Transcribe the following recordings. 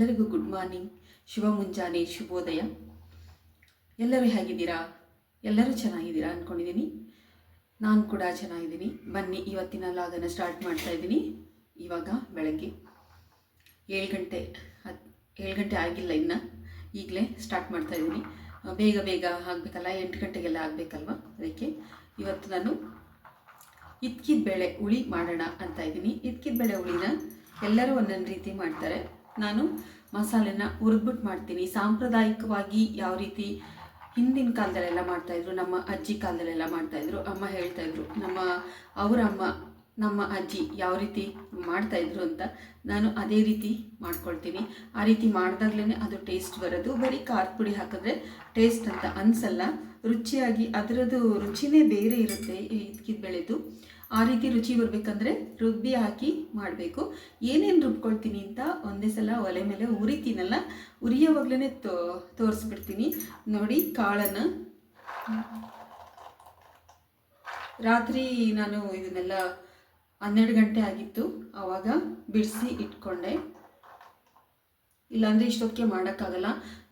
ಎಲ್ಲರಿಗೂ good morning ಶುಭ ಮುಂಜಾನೆ, ಶುಭೋದಯ. ಎಲ್ಲರೂ ಹೇಗಿದ್ದೀರಾ? ಎಲ್ಲರೂ ಚೆನ್ನಾಗಿದ್ದೀರಾ ಅಂದ್ಕೊಂಡಿದ್ದೀನಿ ನಾನು ಕೂಡ ಚೆನ್ನಾಗಿದ್ದೀನಿ. ಬನ್ನಿ, ಇವತ್ತಿನ ಲಾಗನ್ನು ಸ್ಟಾರ್ಟ್ ಮಾಡ್ತಾ ಇದ್ದೀನಿ. ಇವಾಗ ಬೆಳಗ್ಗೆ ಏಳು ಗಂಟೆ ಹತ್ತು ಏಳು ಗಂಟೆ ಆಗಿಲ್ಲ ಇನ್ನು. ಈಗಲೇ ಸ್ಟಾರ್ಟ್ ಮಾಡ್ತಾ ಇದ್ದೀನಿ. ಬೇಗ ಬೇಗ ಆಗಬೇಕಲ್ಲ, ಎಂಟು ಗಂಟೆಗೆಲ್ಲ ಆಗಬೇಕಲ್ವ? ಅದಕ್ಕೆ ಇವತ್ತು ನಾನು ಇದ್ಕಿದ ಬೇಳೆ ಹುಳಿ ಮಾಡೋಣ ಅಂತ ಇದ್ದೀನಿ. ಇದ್ಕಿದ ಬೇಳೆ ಹುಳಿನ ಎಲ್ಲರೂ ಒಂದೊಂದು ರೀತಿ ಮಾಡ್ತಾರೆ. ನಾನು ಮಸಾಲೆನ ಹುರಿದ್ಬಿಟ್ಟು ಮಾಡ್ತೀನಿ. ಸಾಂಪ್ರದಾಯಿಕವಾಗಿ ಯಾವ ರೀತಿ ಹಿಂದಿನ ಕಾಲದಲ್ಲೆಲ್ಲ ಮಾಡ್ತಾಯಿದ್ರು ನಮ್ಮ ಅಜ್ಜಿ ಕಾಲದಲ್ಲೆಲ್ಲ ಮಾಡ್ತಾಯಿದ್ರು ಅಮ್ಮ ಹೇಳ್ತಾಯಿದ್ರು ನಮ್ಮ ಅವರ ಅಮ್ಮ ನಮ್ಮ ಅಜ್ಜಿ ಯಾವ ರೀತಿ ಮಾಡ್ತಾಯಿದ್ರು ಅಂತ ನಾನು ಅದೇ ರೀತಿ ಮಾಡ್ಕೊಳ್ತೀನಿ. ಆ ರೀತಿ ಮಾಡಿದಾಗ್ಲೇ ಅದು ಟೇಸ್ಟ್ ಬರೋದು. ಬರೀ ಖಾರದ ಪುಡಿ ಹಾಕಿದ್ರೆ ಟೇಸ್ಟ್ ಅಂತ ಅನಿಸಲ್ಲ. ರುಚಿಯಾಗಿ, ಅದರದ್ದು ರುಚಿನೇ ಬೇರೆ ಇರುತ್ತೆ ಇದ್ಕಿದ್ ಬೆಳೆದು. ಆ ರೀತಿ ರುಚಿ ಬರಬೇಕಂದ್ರೆ ರುಬ್ಬಿ ಹಾಕಿ ಮಾಡಬೇಕು. ಏನೇನು ರುಬ್ಕೊಳ್ತೀನಿ ಅಂತ ಒಂದೇ ಸಲ ಒಲೆ ಮೇಲೆ ಉರಿತೀನಲ್ಲ ಉರಿಯೋವಾಗ್ಲೇ ತೋ, ತೋರಿಸ್ಬಿಡ್ತೀನಿ. ನೋಡಿ, ಕಾಳನ್ನು. ರಾತ್ರಿ ನಾನು ಇದನ್ನೆಲ್ಲ ಹನ್ನೆರಡು ಗಂಟೆ ಆಗಿತ್ತು, ಆವಾಗ ಬಿಡಿಸಿ ಇಟ್ಕೊಂಡೆ. ಇಲ್ಲಾಂದರೆ ಇಷ್ಟೊತ್ತಿಗೆ ಮಾಡೋಕ್ಕಾಗಲ್ಲ.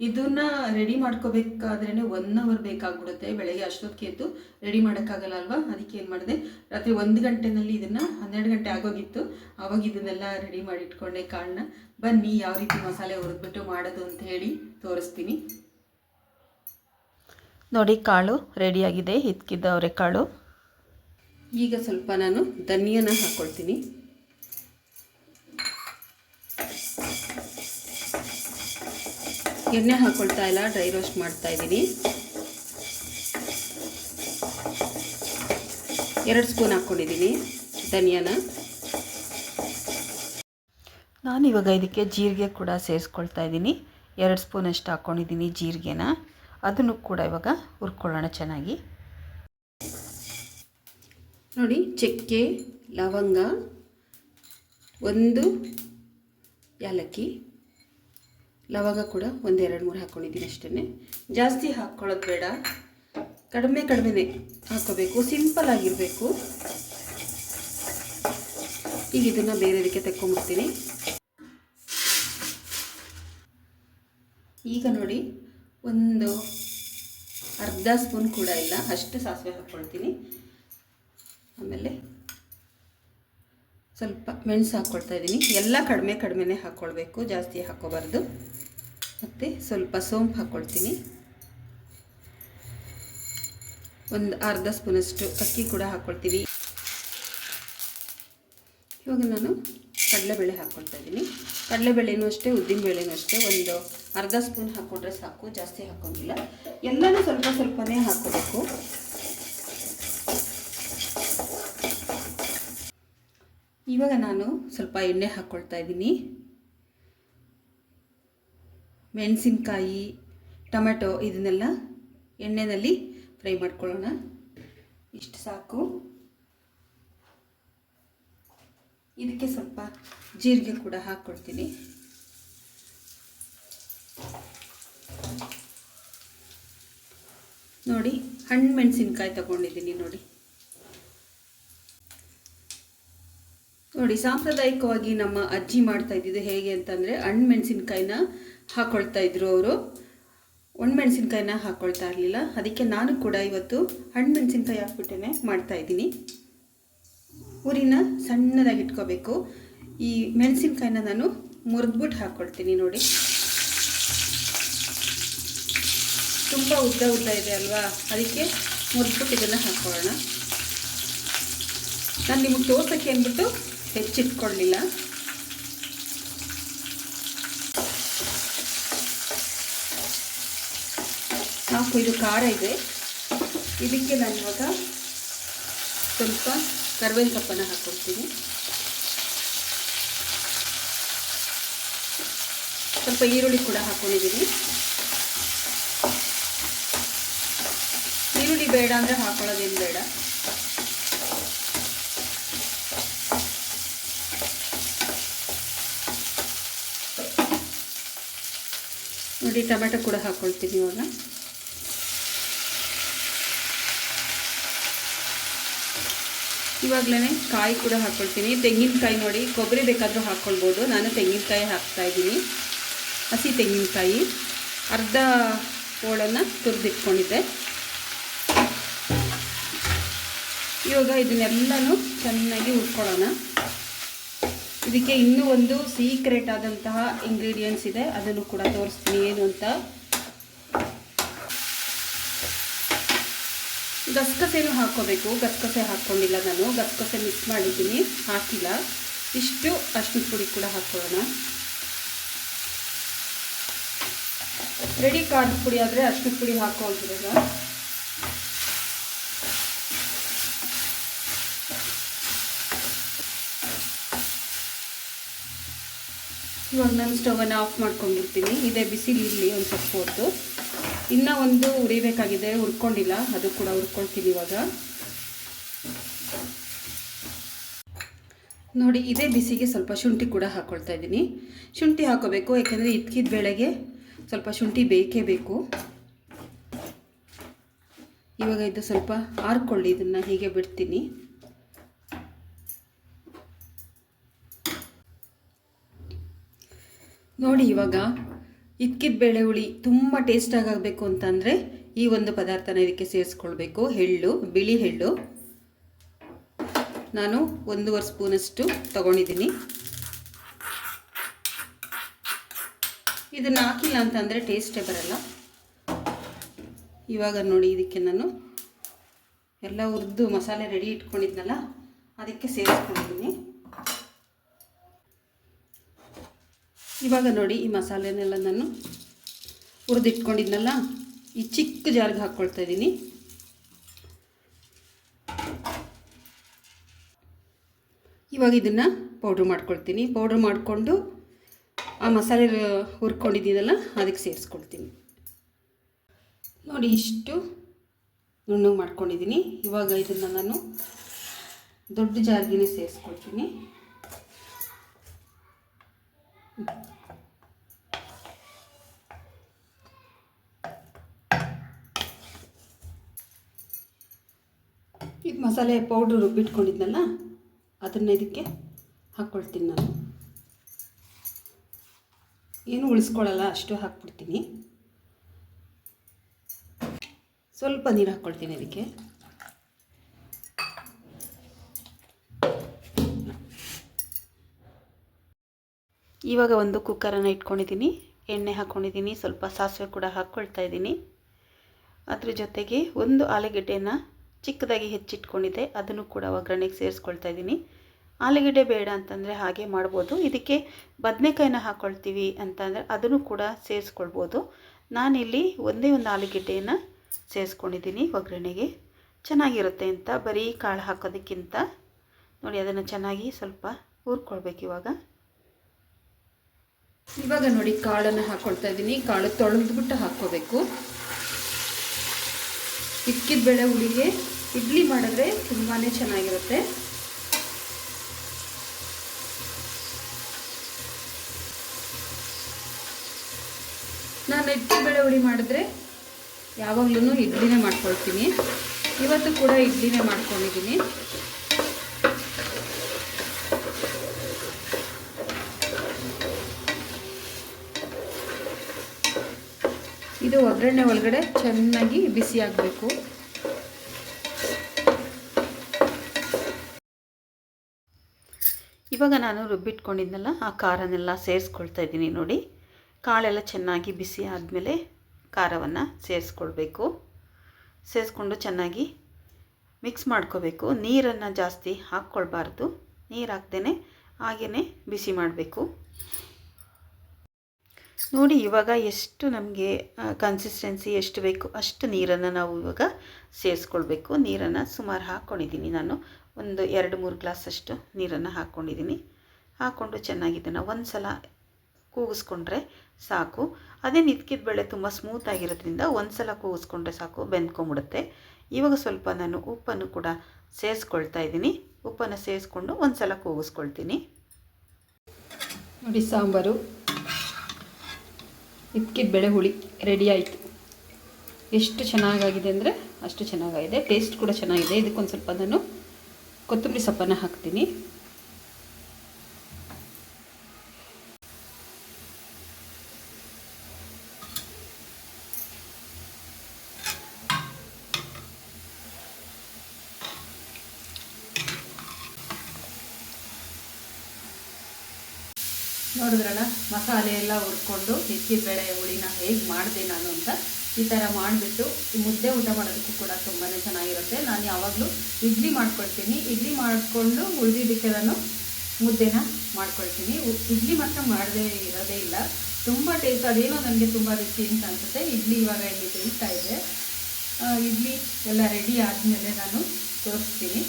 ಇದನ್ನ ರೆಡಿ ಮಾಡ್ಕೋಬೇಕಾದ್ರೇ ಒನ್ ಅವರ್ ಬೇಕಾಗ್ಬಿಡುತ್ತೆ. ಬೆಳಗ್ಗೆ ಅಷ್ಟೊತ್ತಿಗೆ ಎದ್ದು ರೆಡಿ ಮಾಡೋಕ್ಕಾಗಲ್ಲ ಅಲ್ವಾ? ಅದಕ್ಕೆ ಏನು ಮಾಡಿದೆ? ರಾತ್ರಿ ಒಂದು ಗಂಟೆನಲ್ಲಿ ಇದನ್ನು ಹನ್ನೆರಡು ಗಂಟೆ ಆಗೋಗಿತ್ತು. ಅವಾಗ ಇದನ್ನೆಲ್ಲ ರೆಡಿ ಮಾಡಿ ಇಟ್ಕೊಂಡೆ ಕಾಳನ್ನ. ಬನ್ನಿ, ಯಾವ ರೀತಿ ಮಸಾಲೆ ಹುರಿದ್ಬಿಟ್ಟು ಮಾಡೋದು ಅಂತ ಹೇಳಿ ತೋರಿಸ್ತೀನಿ. ನೋಡಿ, ಕಾಳು ರೆಡಿಯಾಗಿದೆ ಹಿತ್ಕಿದ್ದ ಅವರೆಕಾಳು ಈಗ ಸ್ವಲ್ಪ ನಾನು ಧನಿಯನ್ನು ಹಾಕ್ಕೊಳ್ತೀನಿ ಎಣ್ಣೆ ಹಾಕ್ಕೊಳ್ತಾ ಇಲ್ಲ ಡ್ರೈ ರೋಸ್ಟ್ ಮಾಡ್ತಾ ಇದ್ದೀನಿ. ಎರಡು ಸ್ಪೂನ್ ಹಾಕ್ಕೊಂಡಿದ್ದೀನಿ ಧನಿಯಾನ. ನಾನು ಇವಾಗ ಇದಕ್ಕೆ ಜೀರಿಗೆ ಕೂಡ ಸೇರಿಸ್ಕೊಳ್ತಾ ಇದ್ದೀನಿ. ಎರಡು ಸ್ಪೂನಷ್ಟು ಹಾಕ್ಕೊಂಡಿದ್ದೀನಿ ಜೀರಿಗೆನ. ಅದನ್ನು ಕೂಡ ಇವಾಗ ಹುರ್ಕೊಳ್ಳೋಣ ಚೆನ್ನಾಗಿ. ನೋಡಿ ಚಕ್ಕೆ ಲವಂಗ ಒಂದು ಯಾಲಕ್ಕಿ. ಲವಂಗ ಕೂಡ ಒಂದು ಎರಡು ಮೂರು ಹಾಕ್ಕೊಂಡಿದ್ದೀನಿ ಅಷ್ಟೇ ಜಾಸ್ತಿ ಹಾಕ್ಕೊಳ್ಳೋದು ಬೇಡ. ಕಡಿಮೆ ಕಡಿಮೆನೇ ಹಾಕ್ಕೋಬೇಕು ಸಿಂಪಲ್ ಆಗಿರಬೇಕು. ಈಗ ಇದನ್ನು ಬೇರೆದಕ್ಕೆ ತೆಕ್ಕೊಂಬಿಡ್ತೀನಿ. ಈಗ ನೋಡಿ, ಒಂದು ಅರ್ಧ ಸ್ಪೂನ್ ಕೂಡ ಇಲ್ಲ. ಅಷ್ಟು ಸಾಸಿವೆ ಹಾಕ್ಕೊಳ್ತೀನಿ ಆಮೇಲೆ ಸ್ವಲ್ಪ ಮೆಣಸು ಹಾಕ್ಕೊಳ್ತಾ ಇದ್ದೀನಿ ಎಲ್ಲ ಕಡಿಮೆ ಕಡಿಮೆನೇ ಹಾಕ್ಕೊಳ್ಬೇಕು ಜಾಸ್ತಿ ಹಾಕ್ಕೋಬಾರ್ದು ಮತ್ತು ಸ್ವಲ್ಪ ಸೋಂಪು ಹಾಕ್ಕೊಳ್ತೀನಿ ಒಂದು ಅರ್ಧ ಸ್ಪೂನಷ್ಟು ಅಕ್ಕಿ ಕೂಡ ಹಾಕ್ಕೊಳ್ತೀವಿ ಇವಾಗ ನಾನು ಕಡಲೆಬೇಳೆ ಹಾಕ್ಕೊಳ್ತಾ ಇದ್ದೀನಿ. ಕಡಲೆಬೇಳೆನೂ ಅಷ್ಟೇ, ಉದ್ದಿನಬೇಳೆನೂ ಅಷ್ಟೇ. ಒಂದು ಅರ್ಧ ಸ್ಪೂನ್ ಹಾಕ್ಕೊಂಡ್ರೆ ಸಾಕು, ಜಾಸ್ತಿ ಹಾಕೋಂಗಿಲ್ಲ. ಎಲ್ಲನೂ ಸ್ವಲ್ಪ ಸ್ವಲ್ಪನೇ ಹಾಕೋಬೇಕು. ಇವಾಗ ನಾನು ಸ್ವಲ್ಪ ಎಣ್ಣೆ ಹಾಕ್ಕೊಳ್ತಾ ಇದ್ದೀನಿ. ಮೆಣಸಿನ್ಕಾಯಿ, ಟೊಮೆಟೊ ಇದನ್ನೆಲ್ಲ ಎಣ್ಣೆಯಲ್ಲಿ ಫ್ರೈ ಮಾಡ್ಕೊಳ್ಳೋಣ. ಇಷ್ಟು ಸಾಕು. ಇದಕ್ಕೆ ಸ್ವಲ್ಪ ಜೀರಿಗೆ ಕೂಡ ಹಾಕ್ಕೊಳ್ತೀನಿ ನೋಡಿ, ಹಣ್ಣು ಮೆಣಸಿನ್ಕಾಯಿ ತಗೊಂಡಿದ್ದೀನಿ ನೋಡಿ. ನೋಡಿ, ಸಾಂಪ್ರದಾಯಿಕವಾಗಿ ನಮ್ಮ ಅಜ್ಜಿ ಮಾಡ್ತಾ ಇದ್ದಿದ್ದು ಹೇಗೆ ಅಂತಂದರೆ ಹಣ್ಣು ಮೆಣಸಿನ್ಕಾಯಿನ ಹಾಕ್ಕೊಳ್ತಾ ಇದ್ರು ಅವರು. ಒಣಮೆಣಸಿನ್ಕಾಯಿನ ಹಾಕ್ಕೊಳ್ತಾ ಇರಲಿಲ್ಲ. ಅದಕ್ಕೆ ನಾನು ಕೂಡ ಇವತ್ತು ಹಣ್ಣು ಮೆಣಸಿನ್ಕಾಯಿ ಹಾಕ್ಬಿಟ್ಟೇ ಮಾಡ್ತಾ ಇದ್ದೀನಿ. ಉರಿನ ಸಣ್ಣದಾಗಿ ಇಟ್ಕೋಬೇಕು. ಈ ಮೆಣಸಿನ್ಕಾಯಿನ ನಾನು ಮುರಿದ್ಬಿಟ್ಟು ಹಾಕ್ಕೊಳ್ತೀನಿ ನೋಡಿ. ತುಂಬ ಉದ್ದ ಉದ್ದ ಇದೆ ಅಲ್ವಾ? ಅದಕ್ಕೆ ಮುರಿದ್ಬಿಟ್ಟು ಇದನ್ನು ಹಾಕ್ಕೊಳ್ಳೋಣ ನಾನು ನಿಮಗೆ ತೋರ್ಸೋಕ್ಕೆ ಅಂದ್ಬಿಟ್ಟು ಹೆಚ್ಚಿಟ್ಕೊಳ್ಳಿಲ್ಲ ಇದು ಖಾರ ಇದೆ. ಇದಕ್ಕೆ ನಾನು ಇವಾಗ ಸ್ವಲ್ಪ ಕರ್ಬೇವಿನ ಸೊಪ್ಪನ್ನು ಹಾಕ್ಕೊಡ್ತೀನಿ ಸ್ವಲ್ಪ ಈರುಳ್ಳಿ ಕೂಡ ಹಾಕ್ಕೊಂಡಿದ್ದೀನಿ ಈರುಳ್ಳಿ ಬೇಡ ಅಂದರೆ ಹಾಕೊಳ್ಳೋದೇನು ಬೇಡ. ನೋಡಿ, ಟೊಮೆಟೊ ಕೂಡ ಹಾಕ್ಕೊಳ್ತೀನಿ ಇವಾಗ. ಇವಾಗಲೇ ಕಾಯಿ ಕೂಡ ಹಾಕ್ಕೊಳ್ತೀನಿ ತೆಂಗಿನಕಾಯಿ ನೋಡಿ, ಕೊಬ್ಬರಿ ಬೇಕಾದರೂ ಹಾಕ್ಕೊಳ್ಬೋದು ನಾನು ತೆಂಗಿನಕಾಯಿ ಹಾಕ್ತಾ ಇದ್ದೀನಿ. ಹಸಿ ತೆಂಗಿನಕಾಯಿ. ಅರ್ಧ ಹೋಳನ್ನು ತುರಿದಿಟ್ಕೊಂಡಿದ್ದೆ. ಇವಾಗ ಇದನ್ನೆಲ್ಲನೂ ಚೆನ್ನಾಗಿ ಹುರ್ಕೊಳ್ಳೋಣ. ಇದಕ್ಕೆ ಇನ್ನೂ ಒಂದು ಸೀಕ್ರೆಟ್ ಆದಂತಹ ಇಂಗ್ರೀಡಿಯೆಂಟ್ಸ್ ಇದೆ. ಅದನ್ನು ಕೂಡ ತೋರಿಸ್ತೀನಿ. ಏನು ಅಂತ? ಗಸಗಸೆನೂ ಹಾಕೋಬೇಕು ಗಸಗಸೆ ಹಾಕ್ಕೊಂಡಿಲ್ಲ ನಾನು. ಗಸಗಸೆ ಮಿಕ್ಸ್ ಮಾಡಿದ್ದೀನಿ. ಹಾಕಿಲ್ಲ. ಇಷ್ಟು ಅರ್ಶಿನ ಪುಡಿ ಕೂಡ ಹಾಕ್ಕೊಳ್ಳೋಣ. ರೆಡಿ ಖಾರದ ಪುಡಿ ಆದರೆ ಅರ್ಶಿನ ಪುಡಿ ಹಾಕೋದಿರಲ್ಲ ಇವಾಗ ನಾನು ಸ್ಟವನ್ನು ಆಫ್ ಮಾಡ್ಕೊಂಡಿರ್ತೀನಿ. ಇದೇ ಬಿಸಿಲಿರಲಿ ಒಂದು ಸ್ವಲ್ಪ ಹೊತ್ತು. ಇನ್ನೂ ಒಂದು ಉರಿಬೇಕಾಗಿದೆ, ಹುರ್ಕೊಂಡಿಲ್ಲ, ಅದು ಕೂಡ ಹುರ್ಕೊಳ್ತೀವಿ ಇವಾಗ. ನೋಡಿ, ಇದೇ ಬಿಸಿಗೆ ಸ್ವಲ್ಪ ಶುಂಠಿ ಕೂಡ ಹಾಕ್ಕೊಳ್ತಾ ಇದ್ದೀನಿ. ಶುಂಠಿ ಹಾಕೋಬೇಕು, ಯಾಕೆಂದರೆ ಇದ್ಕಿದ ಬೇಳೆಗೆ ಸ್ವಲ್ಪ ಶುಂಠಿ ಬೇಕೇ ಬೇಕು. ಇವಾಗ ಇದು ಸ್ವಲ್ಪ ಆರ್ಕೊಳ್ಳಿ, ಇದನ್ನು ಹೀಗೆ ಬಿಡ್ತೀನಿ. ನೋಡಿ, ಇವಾಗ ಇದ್ಕಿದ ಬೇಳೆ ಹುಳಿ ತುಂಬ ಟೇಸ್ಟಾಗಿ ಆಗಬೇಕು ಅಂತಂದರೆ ಈ ಒಂದು ಪದಾರ್ಥನ ಇದಕ್ಕೆ ಸೇರಿಸ್ಕೊಳ್ಬೇಕು. ಎಳ್ಳು, ಬಿಳಿ ಎಳ್ಳು. ನಾನು ಒಂದೂವರೆ ಸ್ಪೂನಷ್ಟು ತಗೊಂಡಿದ್ದೀನಿ. ಇದನ್ನು ಹಾಕಿಲ್ಲ ಅಂತಂದರೆ ಟೇಸ್ಟೇ ಬರಲ್ಲ. ಇವಾಗ ನೋಡಿ ಇದಕ್ಕೆ ನಾನು ಎಲ್ಲ ಹುರಿದು ಮಸಾಲೆ ರೆಡಿ ಇಟ್ಕೊಂಡಿದ್ನಲ್ಲ, ಅದಕ್ಕೆ ಸೇರಿಸ್ಕೊಂಡಿದ್ದೀನಿ. ಇವಾಗ ನೋಡಿ ಈ ಮಸಾಲೆನೆಲ್ಲ ನಾನು ಹುರಿದಿಟ್ಕೊಂಡಿದ್ನಲ್ಲ, ಈ ಚಿಕ್ಕ ಜಾರ್ಗೆ ಹಾಕ್ಕೊಳ್ತಾ ಇದ್ದೀನಿ. ಇವಾಗ ಇದನ್ನು ಪೌಡ್ರ್ ಮಾಡ್ಕೊಳ್ತೀನಿ. ಪೌಡ್ರ್ ಮಾಡಿಕೊಂಡು ಆ ಮಸಾಲೆ ಹುರ್ಕೊಂಡಿದ್ದೀನಲ್ಲ, ಅದಕ್ಕೆ ಸೇರಿಸ್ಕೊಳ್ತೀನಿ. ನೋಡಿ ಇಷ್ಟು ನುಣ್ಣಗೆ ಮಾಡ್ಕೊಂಡಿದ್ದೀನಿ. ಇವಾಗ ಇದನ್ನು ನಾನು ದೊಡ್ಡ ಜಾರ್ಗಿನೇ ಸೇರಿಸ್ಕೊಳ್ತೀನಿ. ಇದು ಮಸಾಲೆ ಪೌಡ್ರ್ ರುಬ್ಬಿಟ್ಕೊಂಡಿದ್ನಲ್ಲ ಅದನ್ನು ಇದಕ್ಕೆ ಹಾಕ್ಕೊಳ್ತೀನಿ ನಾನು. ಏನು ಉಳಿಸ್ಕೊಳ್ಳಲ್ಲ, ಅಷ್ಟು ಹಾಕ್ಬಿಡ್ತೀನಿ. ಸ್ವಲ್ಪ ನೀರು ಹಾಕ್ಕೊಳ್ತೀನಿ ಅದಕ್ಕೆ ಇವಾಗ ಒಂದು ಕುಕ್ಕರನ್ನು ಇಟ್ಕೊಂಡಿದ್ದೀನಿ. ಎಣ್ಣೆ ಹಾಕ್ಕೊಂಡಿದ್ದೀನಿ ಸ್ವಲ್ಪ ಸಾಸಿವೆ ಕೂಡ ಹಾಕ್ಕೊಳ್ತಾ ಇದ್ದೀನಿ. ಅದ್ರ ಜೊತೆಗೆ ಒಂದು ಆಲೂಗಡ್ಡೆನ ಚಿಕ್ಕದಾಗಿ ಹೆಚ್ಚಿಟ್ಕೊಂಡಿದ್ದೆ. ಅದನ್ನು ಕೂಡ ಒಗ್ಗರಣೆಗೆ ಸೇರಿಸ್ಕೊಳ್ತಾ ಇದ್ದೀನಿ. ಆಲೂಗೆಡ್ಡೆ ಬೇಡ ಅಂತಂದರೆ ಹಾಗೆ ಮಾಡ್ಬೋದು. ಇದಕ್ಕೆ ಬದನೆಕಾಯಿನ ಹಾಕ್ಕೊಳ್ತೀವಿ ಅಂತಂದರೆ ಅದನ್ನು ಕೂಡ ಸೇರಿಸ್ಕೊಳ್ಬೋದು. ನಾನಿಲ್ಲಿ ಒಂದೇ ಒಂದು ಆಲೂಗೆಡ್ಡೆಯನ್ನು ಸೇರಿಸ್ಕೊಂಡಿದ್ದೀನಿ ಒಗ್ಗರಣೆಗೆ. ಚೆನ್ನಾಗಿರುತ್ತೆ ಅಂತ ಬರೀ ಕಾಳು ಹಾಕೋದಕ್ಕಿಂತ. ನೋಡಿ, ಅದನ್ನು ಚೆನ್ನಾಗಿ ಸ್ವಲ್ಪ ಹುರ್ಕೊಳ್ಬೇಕು ಇವಾಗ. ಇವಾಗ ನೋಡಿ ಕಾಳನ್ನು ಹಾಕ್ಕೊಳ್ತಾ ಇದ್ದೀನಿ. ಕಾಳು ತೊಳೆದ್ಬಿಟ್ಟು ಹಾಕ್ಕೋಬೇಕು. ಇಕ್ಕಿದ ಬೇಳೆ ಹುಳಿಗೆ ಇಡ್ಲಿ ಮಾಡಿದ್ರೆ ತುಂಬಾ ಚೆನ್ನಾಗಿರುತ್ತೆ. ನಾನು ಇಡ್ಲಿ ಬೇಳೆ ಹುಳಿ ಮಾಡಿದ್ರೆ ಯಾವಾಗ್ಲೂ ಇಡ್ಲಿನೇ ಮಾಡ್ಕೊಳ್ತೀನಿ. ಇವತ್ತು ಕೂಡ ಇಡ್ಲಿನೇ ಮಾಡ್ಕೊಂಡಿದ್ದೀನಿ. ಇದು ಒಗ್ಗರಣೆ ಒಳಗಡೆ ಚೆನ್ನಾಗಿ ಬಿಸಿ ಆಗಬೇಕು. ಇವಾಗ ನಾನು ರುಬ್ಬಿಟ್ಕೊಂಡಿದ್ನಲ್ಲ, ಆ ಖಾರನೆಲ್ಲ ಸೇರಿಸ್ಕೊಳ್ತಾ ಇದ್ದೀನಿ ನೋಡಿ. ಕಾಳೆಲ್ಲ ಚೆನ್ನಾಗಿ ಬಿಸಿ ಆದಮೇಲೆ ಖಾರವನ್ನು ಸೇರಿಸ್ಕೊಳ್ಬೇಕು. ಸೇರಿಸ್ಕೊಂಡು ಚೆನ್ನಾಗಿ ಮಿಕ್ಸ್ ಮಾಡ್ಕೋಬೇಕು. ನೀರನ್ನು ಜಾಸ್ತಿ ಹಾಕ್ಕೊಳ್ಬಾರ್ದು. ನೀರು ಹಾಕ್ದೇ ಹಾಗೆಯೇ ಬಿಸಿ ಮಾಡಬೇಕು. ನೋಡಿ, ಇವಾಗ ಎಷ್ಟು ನಮಗೆ ಕನ್ಸಿಸ್ಟೆನ್ಸಿ ಎಷ್ಟು ಬೇಕು, ಅಷ್ಟು ನೀರನ್ನು ನಾವು ಇವಾಗ ಸೇರಿಸ್ಕೊಳ್ಬೇಕು. ನೀರನ್ನು ಸುಮಾರು ಹಾಕ್ಕೊಂಡಿದ್ದೀನಿ ನಾನು. ಒಂದು ಎರಡು, ಮೂರು ಗ್ಲಾಸಷ್ಟು ನೀರನ್ನು ಹಾಕ್ಕೊಂಡಿದ್ದೀನಿ ಹಾಕ್ಕೊಂಡು ಚೆನ್ನಾಗಿ ಇದನ್ನು ಒಂದು ಸಲ ಕೂಗಿಸ್ಕೊಂಡ್ರೆ ಸಾಕು. ಅದೇ ನಿತ್ಕಿದ ಬೆಳೆ ತುಂಬ ಸ್ಮೂತ್ ಆಗಿರೋದ್ರಿಂದ ಒಂದು ಸಲ ಕೂಗಿಸ್ಕೊಂಡ್ರೆ ಸಾಕು ಬೆಂದ್ಕೊಂಬಿಡುತ್ತೆ ಇವಾಗ ಸ್ವಲ್ಪ ನಾನು ಉಪ್ಪನ್ನು ಕೂಡ ಸೇರಿಸ್ಕೊಳ್ತಾ ಇದ್ದೀನಿ ಉಪ್ಪನ್ನು ಸೇರಿಸ್ಕೊಂಡು ಒಂದು ಸಲ ಕೂಗಿಸ್ಕೊಳ್ತೀನಿ. ನೋಡಿ, ಸಾಂಬಾರು. ಇದ್ಕಿದ ಬೆಳೆ ಹುಳಿ ರೆಡಿ ಆಯಿತು. ಎಷ್ಟು ಚೆನ್ನಾಗಾಗಿದೆ ಅಂದರೆ ಅಷ್ಟು ಚೆನ್ನಾಗಾಗಿದೆ ಟೇಸ್ಟ್ ಕೂಡ ಚೆನ್ನಾಗಿದೆ. ಇದಕ್ಕೊಂದು ಸ್ವಲ್ಪ ನಾನು ಕೊತ್ತಂಬರಿ ಸೊಪ್ಪನ್ನು ಹಾಕ್ತೀನಿ. ನೋಡಿದ್ರಲ್ಲ, ಮಸಾಲೆ ಎಲ್ಲ ಹುರ್ಕೊಂಡು ಬೇಳೆ ಹುಳಿನ ಹೇಗೆ ಮಾಡಿದೆ ನಾನು ಅಂತ ಈ ಥರ ಮಾಡಿಬಿಟ್ಟು ಮುದ್ದೆ ಊಟ ಮಾಡೋದಕ್ಕೂ ಕೂಡ ತುಂಬಾ ಚೆನ್ನಾಗಿರುತ್ತೆ. ನಾನು ಯಾವಾಗಲೂ ಇಡ್ಲಿ ಮಾಡ್ಕೊಳ್ತೀನಿ. ಇಡ್ಲಿ ಮಾಡಿಕೊಂಡು ಉಳಿದಿದ್ದಕ್ಕೆ ನಾನು ಮುದ್ದೆನ ಮಾಡ್ಕೊಳ್ತೀನಿ. ಇಡ್ಲಿ ಮಾತ್ರ ಮಾಡದೇ ಇರೋದೇ ಇಲ್ಲ. ತುಂಬ ಟೇಸ್ಟ್ ಅದೇನೋ ನನಗೆ ತುಂಬ ರುಚಿ ಅಂತ ಅನಿಸುತ್ತೆ. ಇಡ್ಲಿ ಇವಾಗ ಇಲ್ಲಿ ಬೇಯಿಸ್ತಾ ಇದೆ. ಇಡ್ಲಿ ಎಲ್ಲ ರೆಡಿ ಆದಮೇಲೆ ನಾನು ತೋರಿಸ್ತೀನಿ.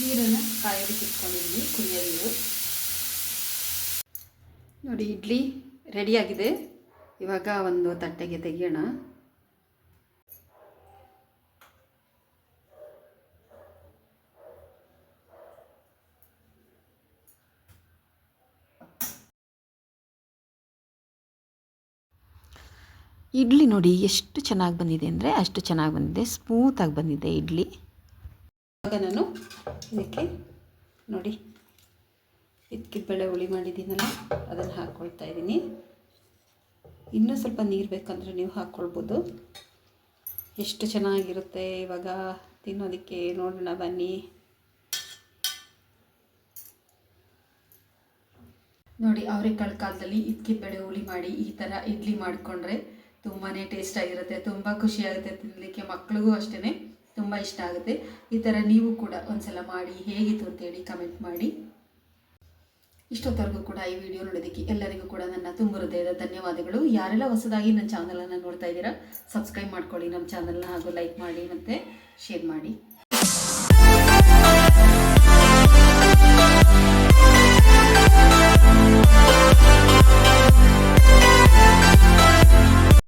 ನೀರನ್ನು ಕಾಯೋದಕ್ಕೆ ಇಟ್ಕೊಂಡಿದ್ದೀನಿ ಕುಡಿಯೋ ನೀರು. ನೋಡಿ, ಇಡ್ಲಿ ರೆಡಿಯಾಗಿದೆ. ಇವಾಗ ಒಂದು ತಟ್ಟೆಗೆ ತೆಗೆಯೋಣ. ಇಡ್ಲಿ ನೋಡಿ, ಎಷ್ಟು ಚೆನ್ನಾಗಿ ಬಂದಿದೆ ಅಂದರೆ ಅಷ್ಟು ಚೆನ್ನಾಗಿ ಬಂದಿದೆ. ಸ್ಮೂತಾಗಿ ಬಂದಿದೆ ಇಡ್ಲಿ. ಇವಾಗ ನಾನು ಇದಕ್ಕೆ ನೋಡಿ. ಬೇಳೆ ಹುಳಿ ಮಾಡಿದ್ದೀನಲ್ಲ, ಅದನ್ನು ಹಾಕ್ಕೊಳ್ತಾ ಇದ್ದೀನಿ. ಇನ್ನೂ ಸ್ವಲ್ಪ ನೀರು ಬೇಕಂದರೆ ನೀವು ಹಾಕ್ಕೊಳ್ಬೋದು ಎಷ್ಟು ಚೆನ್ನಾಗಿರುತ್ತೆ ಇವಾಗ, ತಿನ್ನೋದಕ್ಕೆ ನೋಡೋಣ, ಬನ್ನಿ. ನೋಡಿ, ಅವರೆಕಾಳು ಕಾಲದಲ್ಲಿ ಬೆಳೆ ಹುಳಿ ಮಾಡಿ ಈ ಥರ ಇಡ್ಲಿ ಮಾಡಿಕೊಂಡ್ರೆ ತುಂಬಾ ಟೇಸ್ಟಾಗಿರುತ್ತೆ ತುಂಬ ಖುಷಿಯಾಗುತ್ತೆ ತಿನ್ನಲಿಕ್ಕೆ ಮಕ್ಳಿಗೂ ಅಷ್ಟೇ ತುಂಬ ಇಷ್ಟ ಆಗುತ್ತೆ. ಈ ಥರ ನೀವು ಕೂಡ ಒಂದ್ಸಲ ಮಾಡಿ ಹೇಗಿತ್ತು ಅಂತೇಳಿ ಕಮೆಂಟ್ ಮಾಡಿ. ಇಷ್ಟೊತ್ತವರೆಗೂ ಕೂಡ ಈ ವಿಡಿಯೋ ನೋಡೋದಕ್ಕೆ ಎಲ್ಲರಿಗೂ ಕೂಡ ನನ್ನ ತುಂಬ ಹೃದಯದ ಧನ್ಯವಾದಗಳು. ಯಾರೆಲ್ಲ ಹೊಸದಾಗಿ ನನ್ನ ಚಾನಲನ್ನು ನೋಡ್ತಾ ಇದ್ದೀರಾ ಸಬ್ಸ್ಕ್ರೈಬ್ ಮಾಡ್ಕೊಳ್ಳಿ. ನಮ್ಮ ಚಾನಲ್ನ ಹಾಗೂ ಲೈಕ್ ಮಾಡಿ ಮತ್ತು ಶೇರ್ ಮಾಡಿ.